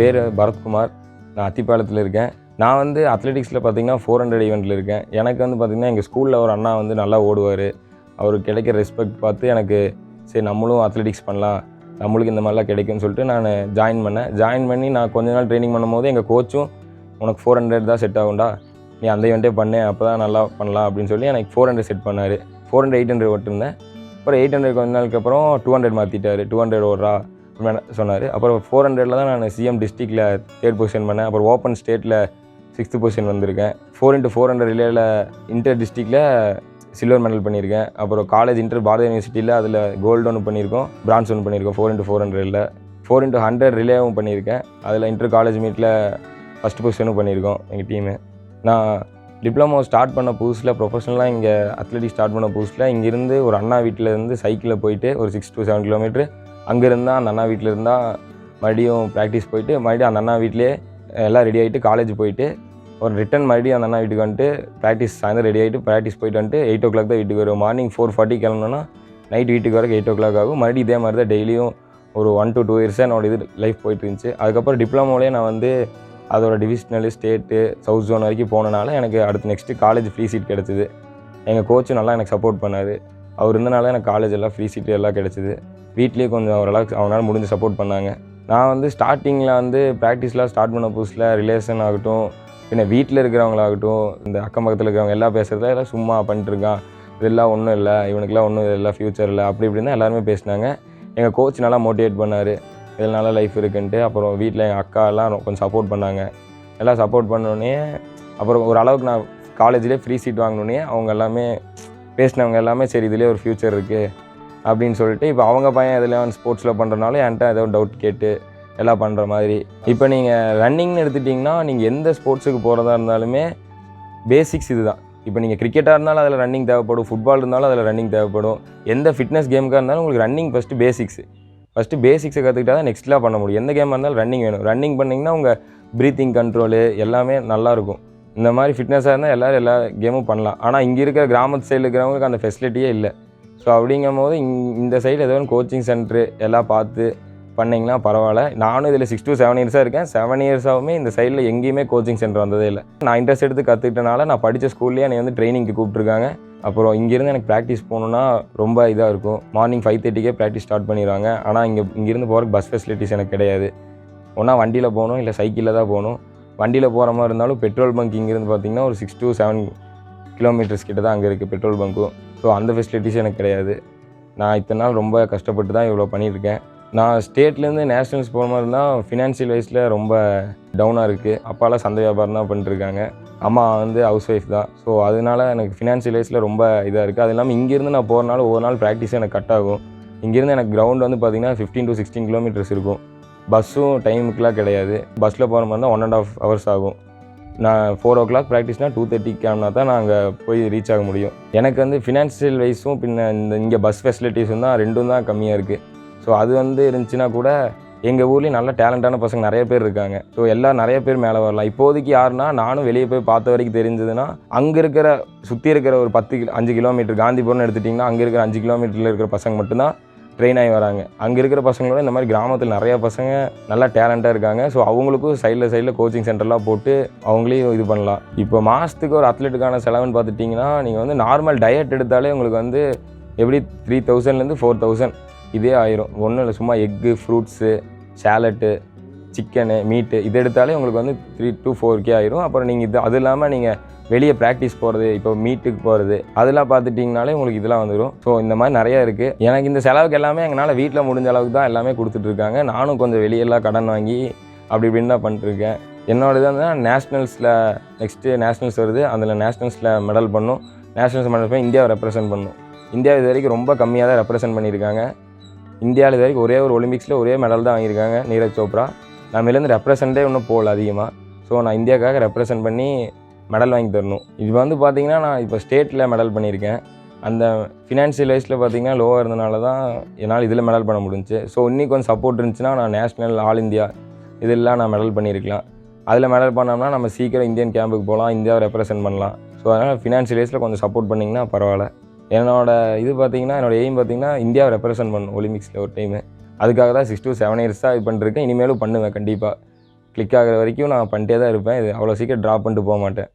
பேர் பரத்குமார். நான் அத்திப்பாளத்தில் இருக்கேன். நான் வந்து அத்லெட்டிக்ஸில் பார்த்தீங்கன்னா ஃபோர் ஹண்ட்ரட் ஈவெண்ட்டில் இருக்கேன். எனக்கு வந்து பார்த்திங்கன்னா எங்கள் ஸ்கூலில் ஒரு அண்ணா வந்து நல்லா ஓடுவார். அவருக்கு கிடைக்கிற ரெஸ்பெக்ட் பார்த்து எனக்கு சரி நம்மளும் அத்லெட்டிக்ஸ் பண்ணலாம். நம்மளுக்கு இந்த மாதிரிலாம் கிடைக்கும்னு சொல்லிட்டு நான் ஜாயின் பண்ணேன். ஜாயின் பண்ணி நான் கொஞ்ச நாள் ட்ரைனிங் பண்ணும்போது எங்கள் கோச்சும் உனக்கு ஃபோர் ஹண்ட்ரட் தான் செட் ஆகும்டா. நீ அந்த ஈவெண்ட்டே பண்ணு அப்போ தான் நல்லா பண்ணலாம். அப்படின்னு சொல்லி எனக்கு ஃபோர் ஹண்ட்ரட் செட் பண்ணார். ஃபோர் ஹண்ட்ரட் எயிட் ஹண்ட்ரட் ஓட்டிருந்தேன். அப்புறம் எயிட் ஹண்ட்ரட் கொஞ்ச நாளுக்கு அப்புறம் டூ ஹண்ட்ரட் மாற்றிட்டார் டூ ஹண்ட்ரட் ஓடுறா. சொன்னார். அப்புறம் ஃபோர் ஹண்ட்ரடில் தான் நான் சிஎம் டிஸ்ட்ரிக்டில் தேர்ட் பொசிஷன் பண்ணேன். அப்புறம் ஓப்பன் ஸ்டேட்டில் சிக்ஸ்த்து பொசிஷன் வந்திருக்கேன். ஃபோர் இன்ட்டு ஃபோர் ஹண்ட்ரட் ரிலேயில் இன்டர் டிஸ்ட்ரிக்டில் சில்வர் மெடல் பண்ணியிருக்கேன். அப்புறம் காலேஜ் இன்டர் பாரத யூனிவர்சிட்டியில் அதில் கோல்டு ஒன்று பண்ணியிருக்கோம். பிரான்ஸ் ஒன்று பண்ணியிருக்கோம் ஃபோர் இன்ட்டு ஃபோர் ஹண்ட்ரடில் ஃபோர் இன்ட்டு ஹண்ட்ரட் ரிலேவும் பண்ணியிருக்கேன். அதில் இன்டர் காலேஜ் மீட்டில் ஃபஸ்ட் பொசிஷனும் பண்ணியிருக்கோம் எங்கள் டீமு நான் டிப்ளமோ ஸ்டார்ட் பண்ண புதுசில் ப்ரொஃபஷனலாக இங்கே அத்லெட்டிக் ஸ்டார்ட் பண்ண புதுசில் இங்கேருந்து ஒரு அண்ணா வீட்டிலேருந்து சைக்கிளில் போயிட்டு ஒரு சிக்ஸ் டு செவன் கிலோமீட்ரு அங்கே இருந்தால் அந்த அண்ணா வீட்டில் இருந்தால் மறுபடியும் ப்ராக்டிஸ் போயிட்டு மறுபடியும் அந்த அண்ணா வீட்டிலே எல்லாம் ரெடி ஆகிட்டு காலேஜ் போயிட்டு ஒரு ரிட்டன் மறுபடியும் அந்த அண்ணா வீட்டுக்கு வந்துட்டு ப்ராக்டிஸ் சாயந்தரம் ரெடி ஆகிட்டு ப்ராக்டிஸ் போயிட்டு வந்துட்டு எயிட் ஓ கிளாக் தான் வீட்டுக்கு வரும் மார்னிங் ஃபோர் ஃபார்ட்டி கிளம்புனோன்னா நைட் வீட்டுக்கு வரைக்கும் எயிட் ஓ கிளாக் ஆகும். மறுபடியும் இதே மாதிரி தான் டெய்லியும் ஒரு ஒன் டு டூ இயர்ஸாக என்னோட இது லைஃப் போயிட்டு இருந்துச்சு. அதுக்கப்புறம் டிப்ளமோலேயே நான் வந்து அதோட டிவிஷனல் ஸ்டேட்டு சவுத் ஜோன் வரைக்கும் போனனால எனக்கு அடுத்து நெக்ஸ்ட்டு காலேஜ் ஃப்ரீ சீட் கிடச்சிது. எங்கள் கோச்சும் நல்லா எனக்கு சப்போர்ட் பண்ணார். அவர் இருந்தனால எனக்கு காலேஜ் எல்லாம் ஃப்ரீ சீட்டு எல்லாம் கிடச்சிது. வீட்லேயே கொஞ்சம் ஓரளவுக்கு அவனால் முடிஞ்சு சப்போர்ட் பண்ணாங்க. நான் வந்து ஸ்டார்டிங்கில் வந்து ப்ராக்டிஸ்லாம் ஸ்டார்ட் பண்ண புதுசில் ரிலேஷன் ஆகட்டும் பின்ன வீட்டில் இருக்கிறவங்களாகட்டும் இந்த அக்கம் பக்கத்தில் இருக்கிறவங்க எல்லாம் பேசுகிறத எல்லாம் சும்மா பண்ணிட்டுருக்கான் இதெல்லாம் ஒன்றும் இல்லை இவனுக்குலாம் ஒன்றும் இல்லை ஃப்யூச்சர் இல்லை அப்படி இப்படின்னு எல்லாருமே பேசினாங்க. எங்கள் கோச் நல்லா மோட்டிவேட் பண்ணார். இதில் நல்லா லைஃப் இருக்குன்ட்டு அப்புறம் வீட்டில் எங்கள் அக்கா எல்லாம் கொஞ்சம் சப்போர்ட் பண்ணாங்க. எல்லாம் சப்போர்ட் பண்ணோடனே அப்புறம் ஓரளவுக்கு நான் காலேஜ்லேயே ஃப்ரீ சீட் வாங்கினோடனே அவங்க எல்லாமே பேசினவங்க எல்லாமே சரி இதுலேயே ஒரு ஃப்யூச்சர் இருக்குது அப்படின்னு சொல்லிட்டு இப்போ அவங்க பையன் எதில் ஸ்போர்ட்ஸில் பண்ணுறனால என்கிட்ட ஏதோ டவுட் கேட்டு எல்லாம் பண்ணுற மாதிரி. இப்போ நீங்கள் ரன்னிங்னு எடுத்துட்டிங்கன்னா நீங்கள் எந்த ஸ்போர்ட்ஸுக்கு போகிறதா இருந்தாலுமே பேசிக்ஸ் இது தான் இப்போ நீங்கள் கிரிக்கெட்டாக இருந்தாலும் அதில் ரன்னிங் தேவைப்படும். ஃபுட்பால் இருந்தாலும் அதில் ரன்னிங் தேவைப்படும். எந்த ஃபிட்னஸ் கேமுக்காக இருந்தாலும் உங்களுக்கு ரன்னிங் ஃபஸ்ட்டு பேசிக்ஸ் ஃபஸ்ட்டு பேசிக்ஸை கற்றுக்கிட்டா தான் நெக்ஸ்ட்லாம் பண்ண முடியும். எந்த கேமாக இருந்தாலும் ரன்னிங் வேணும். ரன்னிங் பண்ணிங்கன்னா உங்கள் ப்ரீத்திங் கண்ட்ரோலு எல்லாமே நல்லாயிருக்கும் இந்த மாதிரி ஃபிட்னஸாக இருந்தால் எல்லோரும் எல்லா கேமும் பண்ணலாம். ஆனால் இங்கே இருக்கிற கிராமத்து சைடில் இருக்கிறவங்களுக்கு அந்த ஃபெசிலிட்டியே இல்லை. ஸோ அப்படிங்கும் போது இங்- இந்த சைடு ஏதோ கோச்சிங் சென்ட்ரு எல்லாம் பார்த்து பண்ணிங்கன்னா பரவாயில்ல. நானும் இதில் சிக்ஸ் டு செவன் இயர்ஸாக இருக்கேன். செவன் இயர்ஸாகவுமே இந்த சைடில் எங்கேயுமே கோச்சிங் சென்டர் வந்ததே இல்லை. நான் இன்ட்ரெஸ்ட் எடுத்து கற்றுக்கிட்டனால நான் படித்த ஸ்கூல்லேயே என்னை வந்து ட்ரைனிங்க்கு கூப்பிட்ருக்காங்க அப்புறம் இங்கேருந்து எனக்கு ப்ராக்டிஸ் போகணுன்னா ரொம்ப இதாக இருக்கும். மார்னிங் ஃபைவ் தேர்ட்டிக்கே ப்ராக்டிஸ் ஸ்டார்ட் பண்ணிடுவாங்க ஆனால் இங்கே இங்கேருந்து போகிறதுக்கு பஸ் ஃபெசிலிட்டிஸ் எனக்கு கிடையாது. ஒன்றா வண்டியில் போகணும் இல்லை சைக்கிளில் தான் போகணும். வண்டியில் போகிற மாதிரி இருந்தாலும் பெட்ரோல் பங்க் இங்கேருந்து பார்த்திங்கன்னா ஒரு சிக்ஸ் டு செவன் கிலோமீட்டர்ஸ் கிட்ட தான் அங்கே இருக்குது பெட்ரோல் பங்க்கும் ஸோ அந்த ஃபெசிலிட்டிஸ் எனக்கு கிடையாது. நான் இத்தனை நாள் ரொம்ப கஷ்டப்பட்டு தான் இவ்வளோ பண்ணியிருக்கேன். நான் ஸ்டேட்லேருந்து நேஷ்னல்ஸ் போகிற மாதிரி இருந்தால் ஃபினான்ஷியல் வைஸில் ரொம்ப டவுனாக இருக்குது அப்பாலாம் சந்தை வியாபாரம் தான் பண்ணிட்டுருக்காங்க அம்மா வந்து ஹவுஸ் ஒய்ஃப் தான். ஸோ அதனால எனக்கு ஃபினான்ஷியல் வைஸில் ரொம்ப இதாக இருக்குது அது இல்லாமல் இங்கேருந்து நான் போகிறனால ஒரு நாள் ப்ராக்டிஸ் எனக்கு கட் ஆகும். இங்கேருந்து எனக்கு கிரவுண்ட் வந்து பார்த்திங்கன்னா ஃபிஃப்டீன் டு சிக்ஸ்டீன் கிலோமீட்டர்ஸ் இருக்கும். பஸ்ஸும் டைமுக்குலாம் கிடையாது. பஸ்ஸில் போகிற மாதிரி இருந்தால் ஒன் அண்ட் ஆஃப் ஹவர்ஸ் ஆகும். நான் ஃபோர் ஓ கிளாக் ப்ராக்டிஸ்னால் டூ தேர்ட்டி ஆனால் தான் நான் அங்கே போய் ரீச் ஆக முடியும். எனக்கு வந்து ஃபினான்ஷியல் வைஸும் பின்ன இந்த இங்கே பஸ் ஃபெசிலிட்டிஸும் தான் ரெண்டும் தான் கம்மியாக இருக்குது ஸோ அது வந்து இருந்துச்சுன்னா கூட எங்கள் ஊர்லேயும் நல்ல டேலண்டான பசங்க நிறைய பேர் இருக்காங்க. ஸோ எல்லாம் நிறைய பேர் மேலே வரலாம். இப்போதைக்கு யாருன்னா நானும் வெளியே போய் பார்த்த வரைக்கும் தெரிஞ்சதுன்னா அங்கே இருக்கிற சுற்றி இருக்கிற ஒரு பத்து கிலோ அஞ்சு கிலோமீட்டர் காந்திபுரம்னு எடுத்துட்டிங்கன்னா அங்கே இருக்கிற அஞ்சு கிலோமீட்டரில் இருக்கிற பசங்க மட்டும்தான் ட்ரெயின் ஆகி வராங்க. அங்கே இருக்கிற பசங்களோட இந்த மாதிரி கிராமத்தில் நிறையா பசங்க நல்லா டேலண்ட்டாக இருக்காங்க. ஸோ அவங்களுக்கும் சைடில் சைடில் கோச்சிங் சென்டர்லாம் போட்டு அவங்களையும் இது பண்ணலாம். இப்போ மாதத்துக்கு ஒரு அத்லெட்டுக்கான செலவுன்னு பார்த்துட்டிங்கன்னா நீங்கள் வந்து நார்மல் டயட் எடுத்தாலே உங்களுக்கு வந்து எப்படி த்ரீ தௌசண்ட்லேருந்து ஃபோர் தௌசண்ட் இதே ஆயிரும். ஒன்றும் இல்லை சும்மா எக்கு ஃப்ரூட்ஸு சேலட்டு சிக்கனு மீட்டு இது எடுத்தாலே உங்களுக்கு வந்து த்ரீ டூ ஃபோர் கே ஆயிரும். அப்புறம் நீங்கள் இது அது இல்லாமல் நீங்கள் வெளியே ப்ராக்டிஸ் போகிறது இப்போ மீட்டுக்கு போகிறது அதெல்லாம் பார்த்துட்டிங்கனாலே உங்களுக்கு இதெல்லாம் வந்துடும் ஸோ இந்த மாதிரி நிறையா இருக்குது எனக்கு இந்த செலவுக்கு எல்லாமே எங்களால் வீட்டில் முடிஞ்ச அளவுக்கு தான் எல்லாமே கொடுத்துட்ருக்காங்க. நானும் கொஞ்சம் வெளியெல்லாம் கடன் வாங்கி அப்படி இப்படின்னு தான் பண்ணிட்டுருக்கேன் என்னோட இது வந்து நேஷ்னல்ஸில் நெக்ஸ்ட்டு நேஷ்னல்ஸ் வருது. அதில் நேஷ்னல்ஸில் மெடல் பண்ணும். நேஷ்னல்ஸ் மெடல் பண்ணி இந்தியாவை ரெப்ரசென்ட் பண்ணும். இந்தியா இது வரைக்கும் ரொம்ப கம்மியாக தான் ரெப்ரசென்ட் பண்ணியிருக்காங்க. இந்தியாவில் இது வரைக்கும் ஒரே ஒரு ஒலிம்பிக்ஸில் ஒரே மெடல் தான் வாங்கியிருக்காங்க நீரஜ் சோப்ரா. நம்மலேருந்து ரெப்ரசென்ட்டே இன்னும் போகல அதிகமாக ஸோ நான் இந்தியாவுக்காக ரெப்ரசென்ட் பண்ணி மெடல் வாங்கி தரணும். இது வந்து பார்த்திங்கன்னா நான் இப்போ ஸ்டேட்டில் மெடல் பண்ணியிருக்கேன். அந்த ஃபினான்ஷியல் வைஸில் பார்த்தீங்கன்னா லோவாக இருந்தனால தான் என்னால் இதில் மெடல் பண்ண முடிஞ்சுச்சு. ஸோ இன்னும் கொஞ்சம் சப்போர்ட் இருந்துச்சுன்னா நான் நேஷ்னல் ஆல் இந்தியா இதெல்லாம் நான் மெடல் பண்ணியிருக்கலாம். அதில் மெடல் பண்ணோம்னா நம்ம சீக்கிரம் இந்தியன் கேம்புக்கு போகலாம் இந்தியாவை ரெப்ரசென்ட் பண்ணலாம். ஸோ அதனால் ஃபினான்ஷியல் வைஸில் கொஞ்சம் சப்போர்ட் பண்ணிங்கன்னா பரவாயில்ல. என்னோடய இது பார்த்தீங்கன்னா என்னோடய எய்ம் பார்த்தீங்கன்னா இந்தியாவை ரெப்ரசென்ட் பண்ணணும் ஒலிம்பிக்ஸில் ஒரு டைமு அதுக்காக தான் சிக்ஸ் டூ செவன் இயர்ஸாக இது பண்ணிருக்கேன். இனிமேலும் பண்ணுவேன் கண்டிப்பாக கிளிக் ஆகிற வரைக்கும் நான் பண்ணிட்டே தான் இருப்பேன். இது அவ்வளோ சீக்கிரம் ட்ராப் பண்ணிட்டு போக மாட்டேன்.